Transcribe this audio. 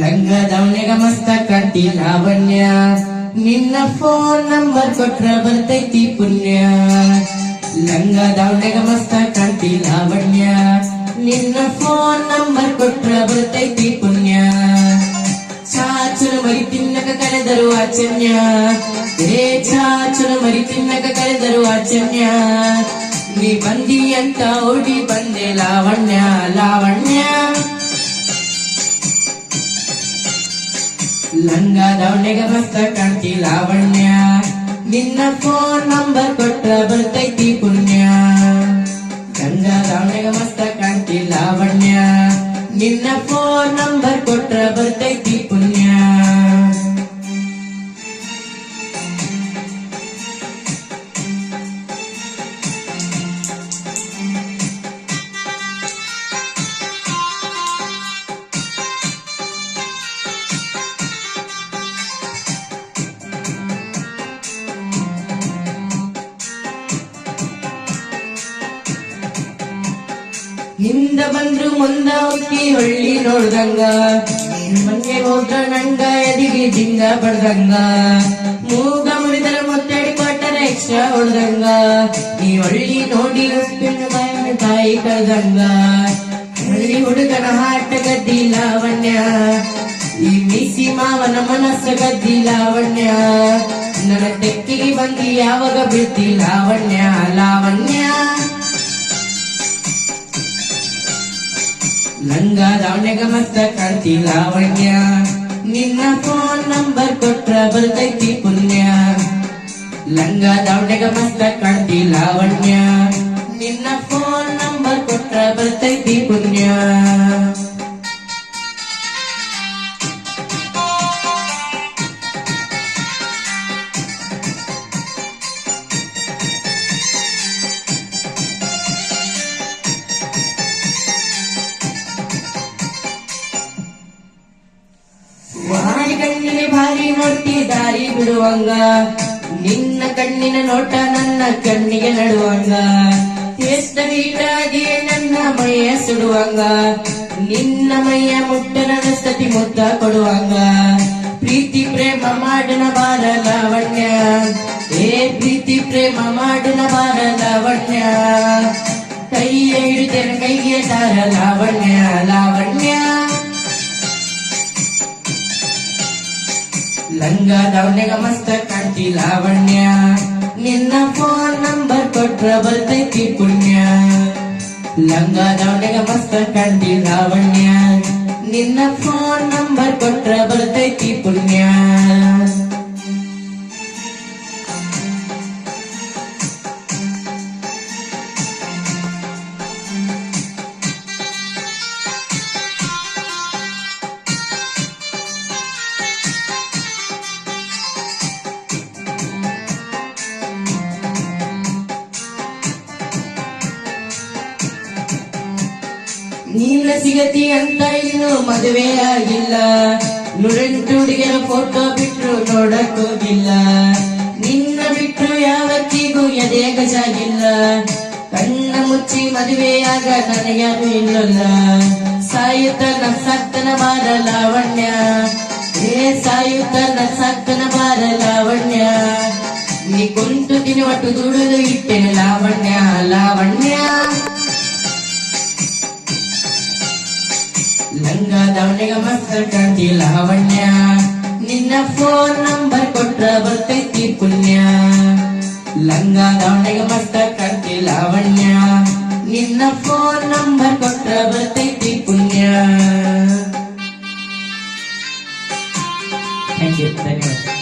ಲಂಗ ದವಣೆಗ ಮಸ್ತ ಕಟ್ಟಿ ಲಾವಣ್ಯ ನಿನ್ನ ಫೋನ್ ನಂಬರ್ ಕೊಟ್ರ ಬರ್ತೈತಿ ಪುಣ್ಯ ಲಂಗ ದವಣೆಗ ಮಸ್ತ ಕಟ್ಟಿ ಲಾವಣ್ಯ ನಿನ್ನ ಫೋನ್ ನಂಬರ್ ಕೊಟ್ರ ಬರ್ತೈತಿ ಪುಣ್ಯ ಚಾಚುನ ಮರಿ ತಿನ್ನಕ ಕರೆದರು ಆಚನ್ಯ ಏ ಚಾಚುನ ಮರಿ ತಿನ್ನಕ ಕರೆದರು ಆಚನ್ಯ ನೀ ಬಂದಿ ಅಂತ ಓಡಿ ಬಂದೆ ಲಾವಣ್ಯ ಲಾವಣ್ಯ ಲಂಗ ದವಣೆಗ ಮಸ್ತ ಕಾಣ್ತಿ ಲಾವಣ್ಯ. ನಿನ್ನ ಫೋನ್ ನಂಬರ್ ಕೊಟ್ರ ಬರ್ತೈತಿ ಪುಣ್ಯ. ಲಂಗ ದವಣೆಗ ಮಸ್ತ ಕಾಣ್ತಿ ಲಾವಣ್ಯ. ನಿನ್ನ ಫೋನ್ ನಂಬರ್ ಕೊಟ್ರ ಬರ್ತೈತಿ ಪುಣ್ಯ ಹಿಂದ ಬಂದ್ರು ಮುಂದ ಹುಟ್ಟಿ ಹೊಳ್ಳಿ ನೋಡ್ದಂಗ ಮನೆಗೆ ಹೋದ್ರ ನಂಗ ಎದಿಗೆ ಜಿಂಗ ಬಡ್ದಂಗ ಮೂಗ ಮುರಿದರ ಮುತ್ತಡಿ ಕೊಟ್ಟರ ಎಕ್ಸ್ಟ್ರಾ ಹೊಡ್ದಂಗ ಈ ಹೊಳ್ಳಿ ನೋಡಿ ಉಪ್ಪಿನ ಬಾಯಿನ ತಾಯಿ ಕಳ್ದಂಗ ಹಳ್ಳಿ ಹುಡುಗನ ಹಾಟ ಗದ್ದಿ ಲಾವಣ್ಯ ಈ ಮೀಸಿ ಮಾವನ ಮನಸ್ಸ ಗದ್ದಿ ಲಾವಣ್ಯ ನನ್ನ ತೆಕ್ಕಿಗೆ ಬಂದಿ ಯಾವಾಗ ಬಿಡ್ತಿ ಲಾವಣ್ಯ ಲಾವಣ್ಯ ಲಂಗ ದಾವಣ್ಯಗ ಮತ್ತ ಕಾಂತಿ ಲಾವಣ್ಯ ನಿನ್ನ ಫೋನ್ ನಂಬರ್ ಕೊಟ್ರ ಬರ್ತೈತಿ ಪುಣ್ಯ. ಲಂಗ ದಾವಣ್ಯಗ ಮತ್ತ ಕಾಂತಿ ಲಾವಣ್ಯ ನಿನ್ನ ಫೋನ್ ನಂಬರ್ ಕೊಟ್ರ ಬರ್ತೈತಿ ಪುಣ್ಯ. ಕಣ್ಣಿಗೆ ಮುಟ್ಟಿ ದಾರಿ ಬಿಡುವಂಗ. ನಿನ್ನ ಕಣ್ಣಿನ ನೋಟ ನನ್ನ ಕಣ್ಣಿಗೆ ನಡುವಂಗ. ಎಷ್ಟ ನೀಟಾಗಿ ನನ್ನ ಮೈಯ ಸುಡುವಂಗ. ನಿನ್ನ ಮೈಯ ನನ್ನ ಸ್ಥತಿ ಮುದ್ದ ಕೊಡುವಂಗ. ಪ್ರೀತಿ ಪ್ರೇಮ ಮಾಡನ ಬಾರ ಲಾವಣ್ಯ. ಏ ಪ್ರೀತಿ ಪ್ರೇಮ ಮಾಡನ ಬಾರ ಲಾವಣ್ಯ. ಕೈಯ ಹಿಡಿದ ಕೈಗೆ ತಾರ ಲಾವಣ್ಯ ಲಾವಣ್ಯ. ಲಂಗ ದವಣೆಗ ಮಸ್ತ ಕಾಣ್ತಿ ಲಾವಣ್ಯ ನಿನ್ನ ಫೋನ್ ನಂಬರ್ ಕೊಟ್ರ ಬರ್ತೈತಿ ಪುಣ್ಯ ಲಂಗ ದವಣೆಗ ಮಸ್ತ ಕಾಣ್ತಿ ಲಾವಣ್ಯ ನಿನ್ನ ಫೋನ್ ನಂಬರ್ ಕೊಟ್ರ ಬರ್ತೈತಿ ಪುಣ್ಯ ನೀನ ಸಿಗತಿ ಅಂತ ಇನ್ನು ಮದುವೆ ಆಗಿಲ್ಲ. ನುರೆಂಟು ಹುಡುಗಿಯರ ಫೋಟೋ ಬಿಟ್ಟು ನೋಡಕ್ ಹೋಗಿಲ್ಲ ನಿನ್ನ ಬಿಟ್ಟು ಯಾವತ್ತಿಗೂ ಎದೆ ಗಜಾಗಿಲ್ಲ. ಕಣ್ಣ ಮುಚ್ಚಿ ಮದುವೆಯಾಗ ನನಗ್ಯಾರು ಇಲ್ಲಲ್ಲ. ಸಾಯುತ್ತ ನಸತ್ತನ ಬಾರ ಲಾವಣ್ಯ. ಏ ಸಾಯುತ್ತ ನಸತ್ತನ ಬಾರ ಲಾವಣ್ಯ. ನೀ ಕುಂಟು ತಿನ್ನುವಟ್ಟು ದುಡಿದು ಇಟ್ಟೆನೆ ಲಾವಣ್ಯ. ಲಾವಣ್ಯ. ದಾವಣಿಗ ಮಸ್ತ ಕಾಂತಿ ಲಾವಣ್ಯ. ನಿನ್ನ ಫೋನ್ ನಂಬರ್ ಕೊಟ್ರ ಬರ್ತೈತಿ ಪುಣ್ಯ. ಲಂಗ ದಾವಣಿಗ ಮಸ್ತ ಕಾಂತಿ ಲಾವಣ್ಯ. ನಿನ್ನ ಫೋನ್ ನಂಬರ್ ಕೊಟ್ರ ಬರ್ತೈತಿ ಪುಣ್ಯ. ಥ್ಯಾಂಕ್ ಯು ಧನ್ಯವಾದ.